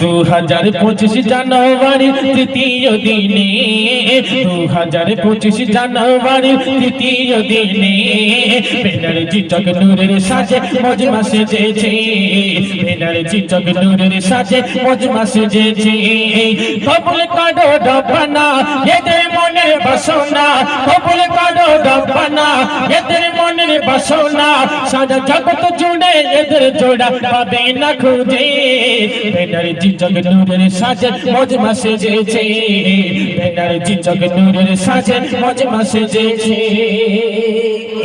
দু হাজার পঁচিশ জানুয়ারি তৃতীয় দিনে দু হাজার পঁচিশ জানুয়ারি তৃতীয় দিনে বেনারজি চক নূরের সাজে মজমা সেজেছে বেনারজি চক নূরের সাজে মজমা সেজেছে। কবুল কাডো ডবানা এদের বাসনা, কবুল কাডো ডবানা এদের মনের বাসনা। সারা জগৎ জুড়ে এদের জোড়া পাবে না খুঁজে। বেনারজি চক নূরের সাজে মজমা সেজেছে বেনারজি চক নূরের সাজে মজমা সেজেছে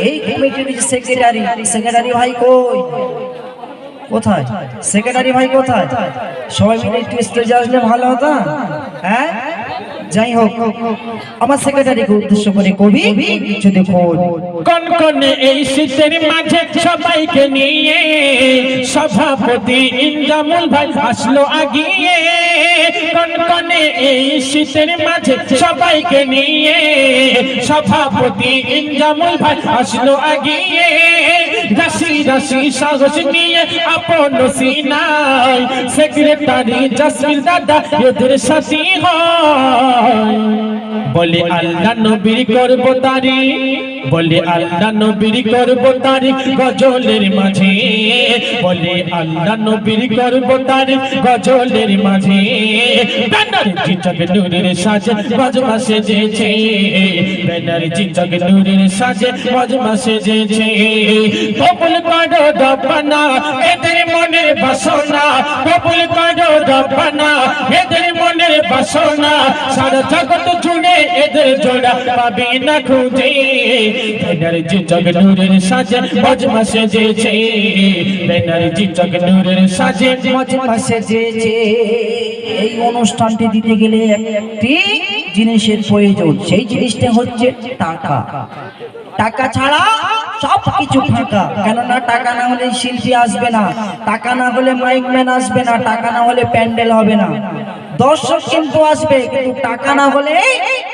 এই কমিটির সেক্রেটারি সেক্রেটারি ভাই কই? কোথায়? সেক্রেটারি ভাই কোথায়? সবাই মিলে একটু স্টেজে আসলে ভালো হতো হ্যাঁ? যাই হোক, আমার সেক্রেটারিকে উদ্দেশ্য করে কবি কিছু দেখুন কোন কোন এই শীতের মাঝে সবাইকে নিয়ে সভাপতি ইন্দ্রামুল ভাই আসলো আগিয়ে। কোন কোন এই শীতের মাঝে সবাইকে নিয়ে সভাপতি ইন্দ্রামুল ভাই আসলো আগিয়ে। রাশি রাশি সাহস নিয়ে আপন সিনাই সেক্রেটারি জসমির দাদা এদের সাথী হয়। বলে আল্লাহ নবীর করব তারি। বলে আল্লাহ নবীর করব তারি গজলের মাঝে। বলে আল্লাহ নবীর করব তারি গজলের মাঝে। ব্যানার চিচক নূরের সাজে মজমা সেজেছে। ব্যানার চিচক নূরের সাজে মজমা সেজেছে। কবুল করো রব্বানা এদের মনের বাসনা। কবুল করো রব্বানা এদের মনের বাসনা। সারা জগৎ জুড়ে এদের জোড়া পাবে না খুঁজে। এনার্জি জগ নূরের সাজে মজমা সেজেছে এনার্জি জগ নূরের সাজে মজমা সেজেছে এই অনুষ্ঠানটি দিতে গেলে একটি জিনিসের প্রয়োজন, সেই জিনিসটা হচ্ছে টাকা। টাকা ছাড়া সব কিছু ফাঁকা, কেননা টাকা না হলে শিল্পী আসবে না, টাকা না হলে মাইকম্যান আসবে না, টাকা না হলে প্যান্ডেল হবে না। দর্শক কিন্তু আসবে, কিন্তু টাকা না হলে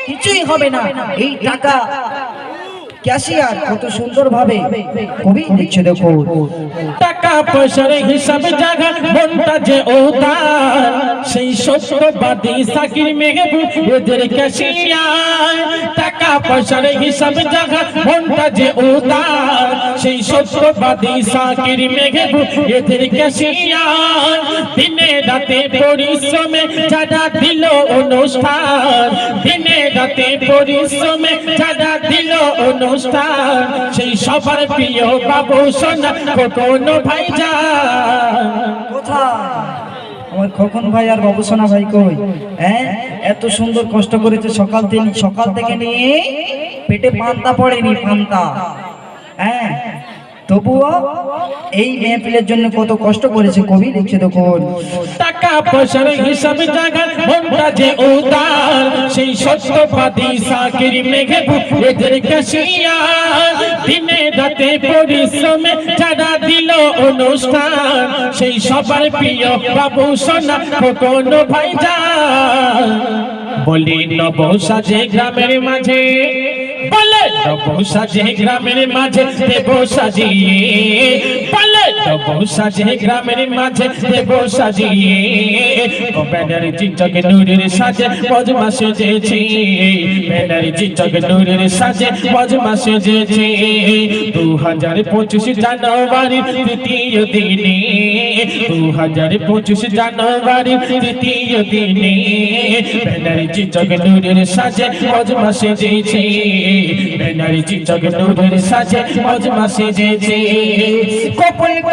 কিছুই হবে না। এই টাকা ক্যাশিয়ার কত সুন্দর ভাবে কবি লিখছে দেখো। টাকা পয়সার হিসাব জায়গা মনটা যে ওতার সেই সত্যবাদী সাকির মেহবুব এদের ক্যাশিয়ার। টাকা পয়সার হিসাব জায়গা মনটা যে ওতার সেই সত্যবাদী সাকির মেহবুব এদের ক্যাশিয়ার। দিনে রাতে পরিশ্রমে যারা দিল অনুষ্ঠান, দিনে রাতে পরিশ্রমে যারা অনুষ্ঠান? সেই সবার প্রিয় বাবু সোনা ভাই যা কোথায়? আমার খোকন ভাই আর বাবুসোনা ভাই কই? হ্যাঁ? এত সুন্দর কষ্ট করেছে সকাল থেকে সকাল থেকে নিয়ে পেটে পান্তা পড়েনি, পান্তা। হ্যাঁ? তবুও এই মেহফিলের জন্য কত কষ্ট করেছে কবি লিখছে দেখুন। টাকা পয়সার হিসাব জায়গা মনটা যে উদার, সেই সত্যবাদী সাকির মেঘে এদের কাশিয়া, দিনে রাতে পরিশ্রমে যারা দিল অনুষ্ঠান, সেই সবার প্রিয় বাবু সোনা কোনো ভাই যা বলি নব সাজে গ্রামের মাঝে নব সাজে গ্রামের মাঝে দেব সাজিয়ে। বলে নব সাজে গ্রামের মাঝে দেব সাজিয়ে। ব্যানার চিচক নূরের সাজে মজমা সেজেছে। ব্যানার চিচক নূরের সাজে মজমা সেজেছে। দু হাজার পঁচিশ জানুয়ারি তৃতীয় দিনে দু হাজার পঁচিশ জানুয়ারি তৃতীয় দিনে ব্যানার চিচক নূরের সাজে মজমা সেজেছে। ব্যানার চিচক নূরের সাজে মজমা সেজেছে। কপল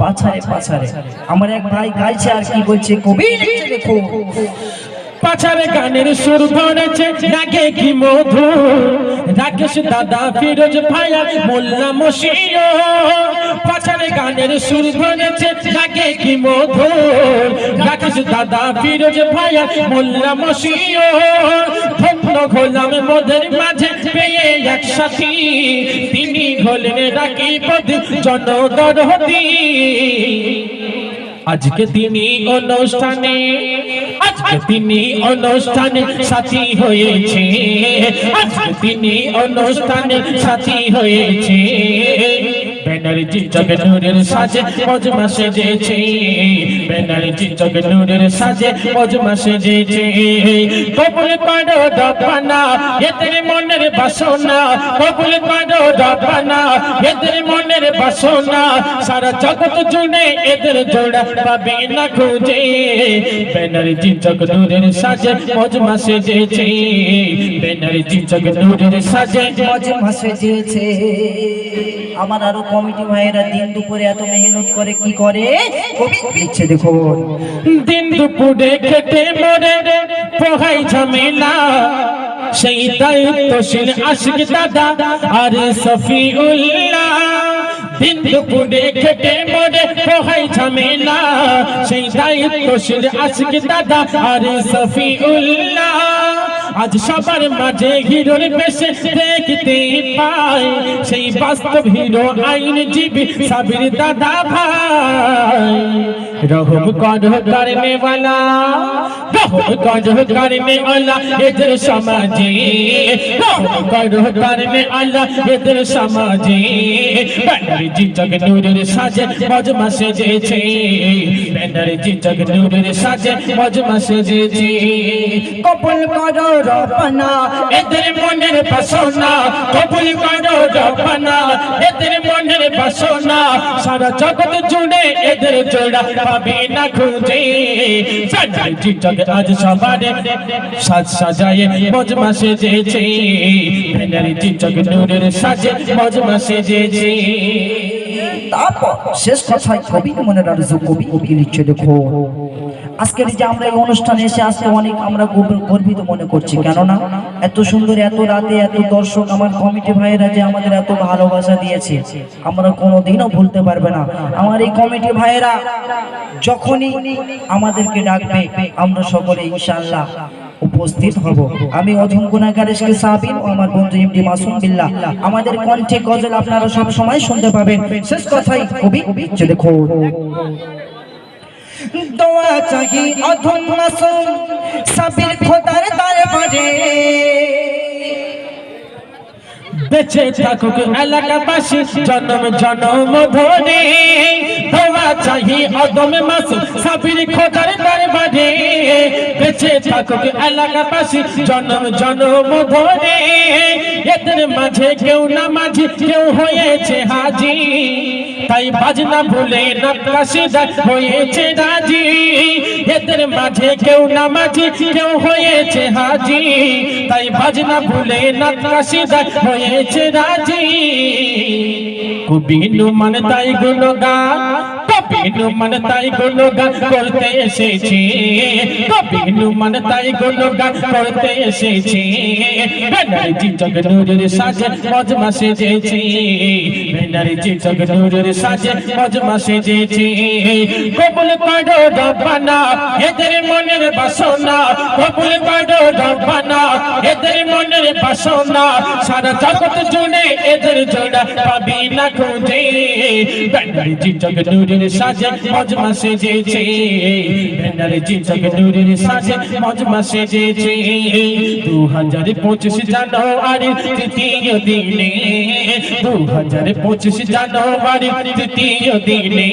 পাছারে পাছারে আমার এক ভাই গাইছে আর কি বলছে, কবি দেখো পাছারে গানের সুর ধরেছে লাগে কি মধু? রাকেশ দাদা ফিরোজ ভাইয়া মোল্লা মশিও। পাছারে গানের সুর ধরেছে লাগে কি মধুর রাকেশ দাদা ফিরোজ ভাইয়া মোল্লা মশিও। ঘোলাম মোদের মাঝে, পেয়ে এক সাথী। তিনি হলেন রাকি পদ জনদরহতি। আজকে তিনি অনুষ্ঠানে, আজকে তিনি অনুষ্ঠানে সাথী হয়েছে। আজকে তিনি অনুষ্ঠানে সাথী হয়েছে। ব্যানার্জি নূরের সাজে মজমা সেজেছে ব্যানার্জি নূরের সাজে মজমা সেজেছে কবুল পাড়ো দফানা এতে মনের বাসনা কবুল পাড়ো রব্বানা এদের মনের বাসনা সারা জগৎ জুড়ে এদের জোড়া পাবে না খুঁজে। ব্যানার্জি জগনুরের সাজে মজমা সেজেছে। ব্যানার্জি জগনুরের সাজে মজে মাসে যেছে আমার আরও কমিটি ভাইয়েরা দিন দুপুরে এত মেহনত করে কি করে? লিখছে দেখুন। দিন দুপুরে খেটে মরে পোহাই ঝামেলা। সেই দায়িত্বশীল আশিক দাদা আর সফিউল্লাহ। দিন দুপুরে খেটে মরে পোহাই ঝামেলা। সেই দায়িত্বশীল আশিক দাদা আর সফিউল্লাহ। আজ সবার মাঝে হিরোর বেশে দেখতে পাই সেই বাস্তব হিরো আইনজীবী সাবির দাদা ভাই। রহম করো করনে वाला রহম করো করনে वाला এদের সমাজে রহম করো করনে वाला এদের সমাজে ব্যানার্জি জগনুরের সাজে মজমা সেজেছে ব্যানার্জি জগনুরের সাজে মজমা সেজেছে কপল করো রপনা এদের মনের বাসনা কবুল করো রব্বানা এদের মনের বাসনা সারা জগৎ জুড়ে এদের জোড়া পাবে না খুঁজে। সাজাইছি জগৎ আজ সবারে সাজ সাজায়ে মজমা সেজেছে ব্যানার্জি জগৎ নূরের সাজে তারপর শেষ কথায় কবি মনে রাখছো কবি কবি লিখছে, দেখো। আজকের যে আমরা এই অনুষ্ঠানে এসে আজকে অনেক আমরা গর্ব- গর্বিত মনে করছি, কেননা এত সুন্দর, এত রাতে এত দর্শক, আমার কমিটি ভাইয়েরা যে আমাদের এত ভালোবাসা দিয়েছে, আমরা কোনোদিনও ভুলতে পারবে না। আমার এই কমিটি ভাইয়েরা যখনই আমাদেরকে ডাকবে, আমরা সকলে ইনশাআল্লাহ উপস্থিত হব। আমি অধম গুণাগার এসকে সাবিন ও আমার বন্ধু এমডি মাসুম বিল্লাহ। আমাদের কণ্ঠে গজল আপনারা সব সময় শুনতে পাবেন। শেষ কথাই কবি দেখো দোয়া চাহি অধম মাসুম, সাবির খোদার দরবারে। বেঁচে থাকুক এলাকাবাসী, জন্ম জন্ম ধরে দোয়া চাহি অদম মাস সাবির খোদার দরবারে। বেঁচে থাকুক এলাকাবাসী, জন্ম জন্ম ধরে এদের মাঝে কেউ না মাঝে কেউ হয়েছে হাজি। তাই বাজনা ভুলে নকাশিদা হয়েছে রাজি। এদের মাঝে কেউ না মাঝে কেউ হয়েছে হাজি। তাই বাজনা ভুলে নকাশিদা হয়েছে রাজি। কুবিনু মানে তাই গুণগান কবিনু মানে তাই গুণগান করতে এসেছি। কবিনু মানে তাই গুণগান করতে এসেছি। বেনারজি জগনুরের সাজে মজমা সেজেছি বেনারজি জগনুরের সাজে মজমা সেজেছি কবুল করো রব্বানা, এদের মনের বাসনা। কবুল করো রব্বানা, এদের মনের বাসনা। সারা জগৎ জুড়ে এদের জোড়া পাবি না খুঁজে। বেনারজি জগনুরের সাজে মজমা সেজেছে বেনারজি জগনুরের সাজে মজমা সেজেছে। দু হাজার পঁচিশ জানুয়ারি তৃতীয় দিনে দু হাজার পঁচিশ জানুয়ারি তৃতীয় দিনে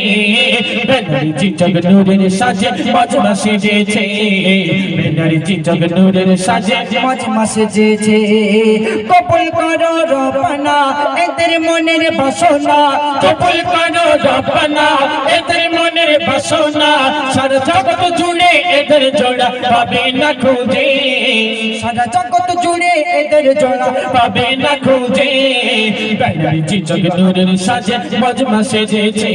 বেনারজি জগনুরের সাজে মজমা সেজেছে বেনারজি জগনুরের সাজে মাঝ মাসে যেছে কবুল করো রপনা এদের মনের বাসনা, কবুল করো রব্বানা এদের মনের বাসনা, সারা জগৎ জুড়ে এদের জোড়া পাবে না খুঁজে। সারা জগৎ জুড়ে এদের জোড়া পাবে না খুঁজে। ব্যানার্জি জগনুরের সাজে মজমা সেজেছে।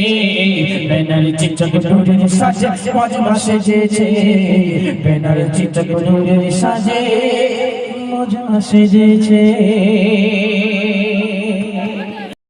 ব্যানার্জি জগনুরের সাজে মজমা সেজেছে। ব্যানার্জি জগনুরের সাজে মজমা সেজেছে।